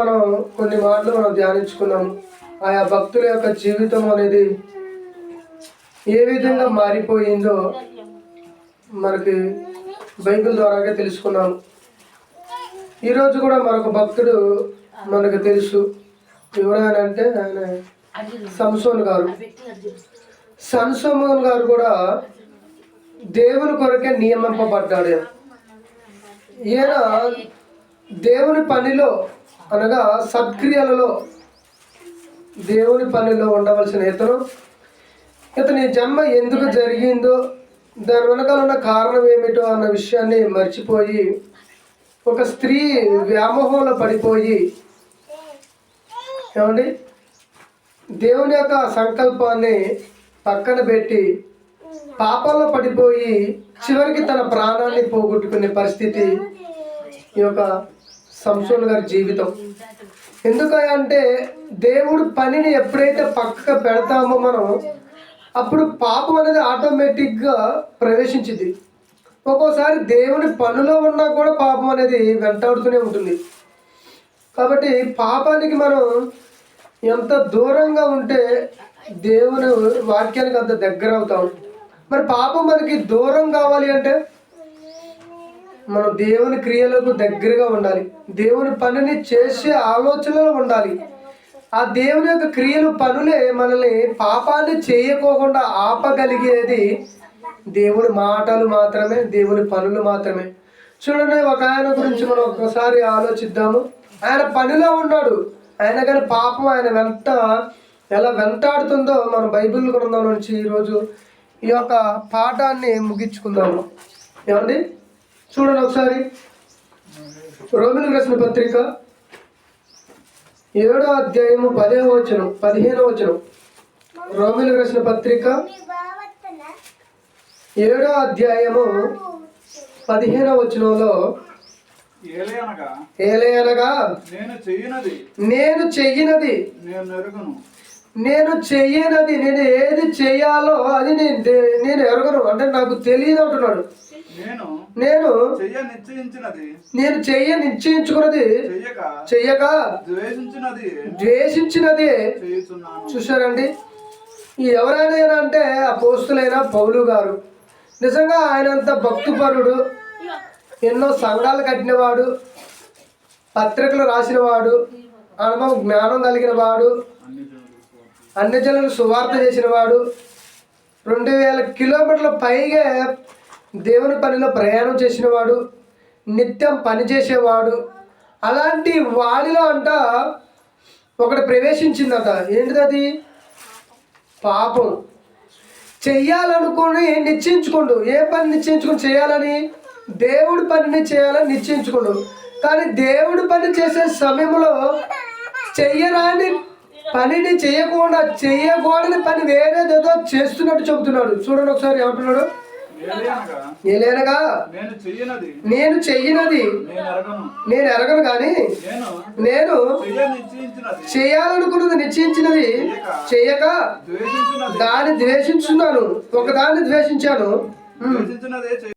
మనం కొన్ని మార్లు మనం ధ్యానించుకున్నాము ఆయా భక్తుల యొక్క జీవితం అనేది ఏ విధంగా మారిపోయిందో మనకి బైబిల్ ద్వారాగా తెలుసుకున్నాము ఈరోజు కూడా మరొక భక్తుడు మనకు తెలుసు. ఎవరైనా అంటే ఆయన సంసోన్ గారు. సంసోన్ గారు కూడా దేవుని కొరకే నియమింపబడ్డాడు. ఈయన దేవుని పనిలో అనగా సత్క్రియలలో దేవుని పనిలో ఉండవలసిన ఇతను. ఇతని జన్మ ఎందుకు జరిగిందో దాని వెనకాల ఉన్న కారణం ఏమిటో అన్న విషయాన్ని మర్చిపోయి ఒక స్త్రీ వ్యామోహంలో పడిపోయి ఏమండి? దేవుని యొక్క సంకల్పాన్ని పక్కన పెట్టి పాపంలో పడిపోయి చివరికి తన ప్రాణాన్ని పోగొట్టుకునే పరిస్థితి ఈ యొక్క సంసోన్ గారి జీవితం. ఎందుకంటే దేవుడు పనిని ఎప్పుడైతే పక్కకు పెడతామో మనం అప్పుడు పాపం అనేది ఆటోమేటిక్గా ప్రవేశించింది ఒక్కోసారి దేవుని పనిలో ఉన్నా కూడా పాపం అనేది వెంటాడుతూనే ఉంటుంది. కాబట్టి పాపానికి మనం ఎంత దూరంగా ఉంటే దేవుని వాక్యానికి అంత దగ్గర అవుతాం మరి పాపం మనకి దూరం కావాలి అంటే మనం దేవుని క్రియలకు దగ్గరగా ఉండాలి. దేవుని పనిని చేసే ఆలోచనలో ఉండాలి. ఆ దేవుని యొక్క క్రియలు పనులే మనల్ని పాపాన్ని చేయకోకుండా ఆపగలిగేది దేవుని మాటలు మాత్రమే దేవుని పనులు మాత్రమే. చూడండి ఒక ఆయన గురించి మనం ఒకసారి ఆలోచిద్దాము. ఆయన పనిలో ఉన్నాడు. ఆయన కానీ పాపం ఆయన వెంట ఎలా వెంటాడుతుందో మన బైబిల్ గ్రంథం నుంచి ఈరోజు ఈ యొక్క పాఠాన్ని ముగించుకుందాము. ఏమండి? చూడండి ఒకసారి. రోమిలకు రాసిన పత్రిక ఏడో అధ్యాయము పదే వచనం పదిహేనో వచనం. రోమిలకు రాసిన పత్రిక ఏడో అధ్యాయము పదిహేనో వచనంలో ఏలయనగా ఏలయనగా నేను చెయ్యనది నేను చెయ్యినది నేను నేను చెయ్యనది నేను ఏది చేయాలో అది నేను నేను ఎరగను. అంటే నాకు తెలియదు అంటున్నాడు. నేను నేను చెయ్య నిశ్చయించుకున్నది చెయ్యక ద్వేషించినది. ఈ ఎవరైనా అంటే ఆ పోస్తులైన పౌలు గారు. నిజంగా ఆయనంత భక్తిపరుడు. ఎన్నో సంఘాలు కట్టినవాడు. పత్రికలు రాసినవాడు. అనుభవం జ్ఞానం కలిగిన వాడు అన్ని జనులు సువార్త చేసిన వాడు రెండు వేల కిలోమీటర్ల పైగా దేవుని పనిలో ప్రయాణం చేసినవాడు. నిత్యం పని చేసేవాడు. అలాంటి వాడిలో అంట ఒకటి ప్రవేశించిందట. ఏంటిది అది? పాపం. చెయ్యాలనుకుని నిశ్చయించుకోండు. ఏ పని నిశ్చయించుకుని చేయాలని? దేవుడి పనిని చేయాలని నిశ్చయించుకోండు. కానీ దేవుడి పని చేసే సమయంలో చెయ్యరాని పనిని చేయకుండా చెయ్యకూడని పని వేరేదేదో చేస్తున్నట్టు చెబుతున్నాడు. చూడండి ఒకసారి ఏమంటున్నాడు? నేనేనగా? నేను చెయ్యనది. నేను ఎరగను. కానీ నేను చేయాలనుకున్నది నిశ్చయించినది. చేయక దాన్ని ద్వేషించున్నాను. ఒకదాన్ని ద్వేషించాను.